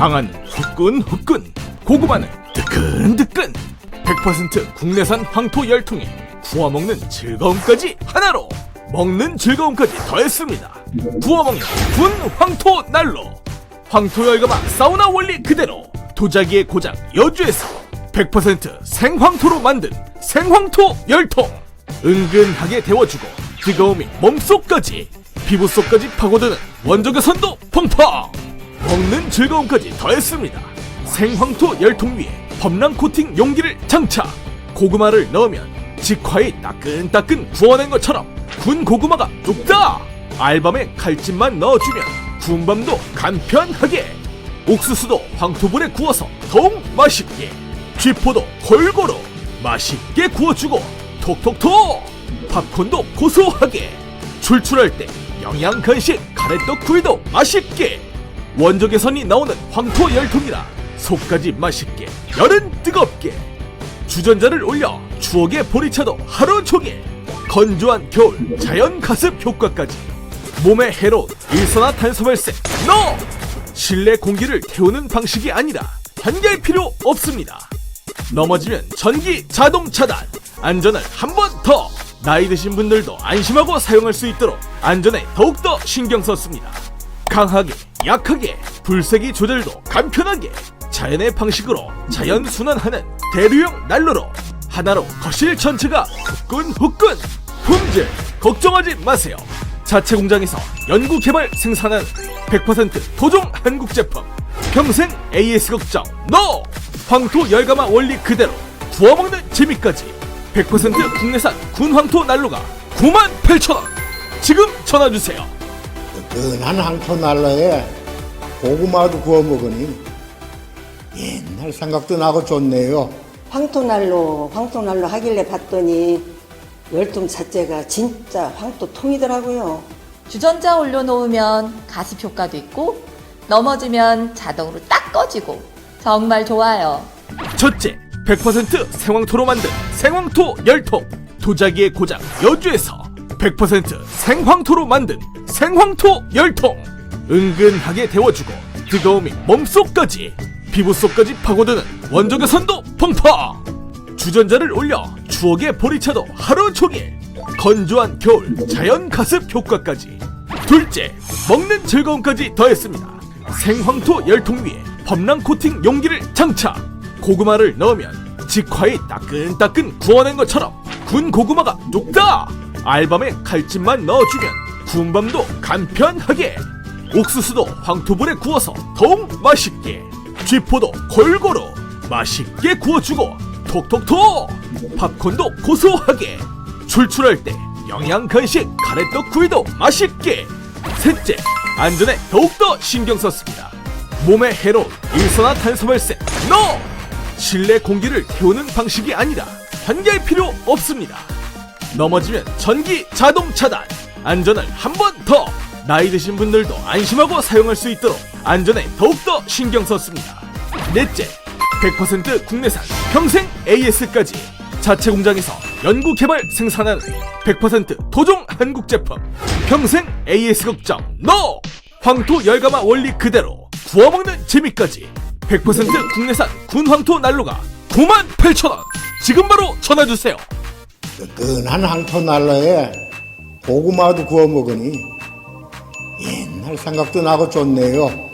방아는 후끈후끈 고구마는 뜨끈뜨끈. 100% 국내산 황토 열통에 구워 먹는 즐거움까지 하나로 먹는 즐거움까지 더했습니다. 구워 먹는 군 황토 난로. 황토 열가마 사우나 원리 그대로 도자기의 고장 여주에서 100% 생황토로 만든 생황토 열통. 은근하게 데워주고 뜨거움이 몸속까지 피부 속까지 파고드는 원적의 선도 펑펑 먹는 즐거움까지 더했습니다. 생황토 열통 위에 범람 코팅 용기를 장착 고구마를 넣으면 직화에 따끈따끈 구워낸 것처럼 군 고구마가 뚝딱 알밤에 칼집만 넣어주면 군밤도 간편하게. 옥수수도 황토불에 구워서 더욱 맛있게. 쥐포도 골고루 맛있게 구워주고 톡톡톡! 팝콘도 고소하게. 출출할 때 영양 간식 가래떡 구이도 맛있게 원적외선이 나오는 황토 열통이라 속까지 맛있게 열은 뜨겁게. 주전자를 올려 추억의 보리차도 하루 종일 건조한 겨울 자연 가습 효과까지. 몸에 해로운 일산화탄소발생 NO! 실내 공기를 태우는 방식이 아니라 단계할 필요 없습니다. 넘어지면 전기 자동 차단. 안전을 한 번 더 나이 드신 분들도 안심하고 사용할 수 있도록 안전에 더욱더 신경 썼습니다. 강하게 약하게 불세기 조절도 간편하게 자연의 방식으로 자연 순환하는 대류형 난로로 하나로 거실 전체가 후끈후끈. 품질 걱정하지 마세요. 자체 공장에서 연구 개발 생산한 100% 토종 한국 제품. 평생 AS 걱정 NO! 황토 열가마 원리 그대로 구워먹는 재미까지 100% 국내산 군황토 난로가 98,000원. 지금 전화주세요 뜨끈한 황토 난로에 고구마도 구워 먹으니 옛날 생각도 나고 좋네요. 황토난로, 황토난로 하길래 봤더니 열통 자체가 진짜 황토통이더라고요. 주전자 올려놓으면 가습 효과도 있고 넘어지면 자동으로 딱 꺼지고 정말 좋아요. 첫째, 100% 생황토로 만든 생황토 열통. 도자기의 고장 여주에서 100% 생황토로 만든 생황토 열통. 은근하게 데워주고 뜨거움이 몸속까지 피부 속까지 파고드는 원적의 선도 펑펑. 주전자를 올려 추억의 보리차도 하루 종일 건조한 겨울 자연 가습 효과까지. 둘째, 먹는 즐거움까지 더했습니다. 생황토 열통 위에 범람 코팅 용기를 장착. 고구마를 넣으면 직화에 따끈따끈 구워낸 것처럼 군 고구마가 뚝딱. 알밤에 칼집만 넣어주면 군밤도 간편하게. 옥수수도 황토불에 구워서 더욱 맛있게. 쥐포도 골고루 맛있게 구워주고 톡톡톡. 팝콘도 고소하게. 출출할 때 영양 간식 가래떡 구이도 맛있게 셋째 안전에 더욱더 신경 썼습니다 몸에 해로운 일산화탄소 발생 NO! 실내 공기를 태우는 방식이 아니라 단계할 필요 없습니다 넘어지면 전기 자동 차단 안전을 한 번 더 나이 드신 분들도 안심하고 사용할 수 있도록 안전에 더욱더 신경 썼습니다. 넷째 100% 국내산 평생 AS까지 자체 공장에서 연구 개발 생산하는 100% 토종 한국 제품 평생 AS 걱정 NO! 황토 열가마 원리 그대로 구워먹는 재미까지 100% 국내산 군황토 난로가 98,000원. 지금 바로 전화주세요. 뜨끈한 황토 난로에 고구마도 구워 먹으니 옛날 생각도 나고 좋네요.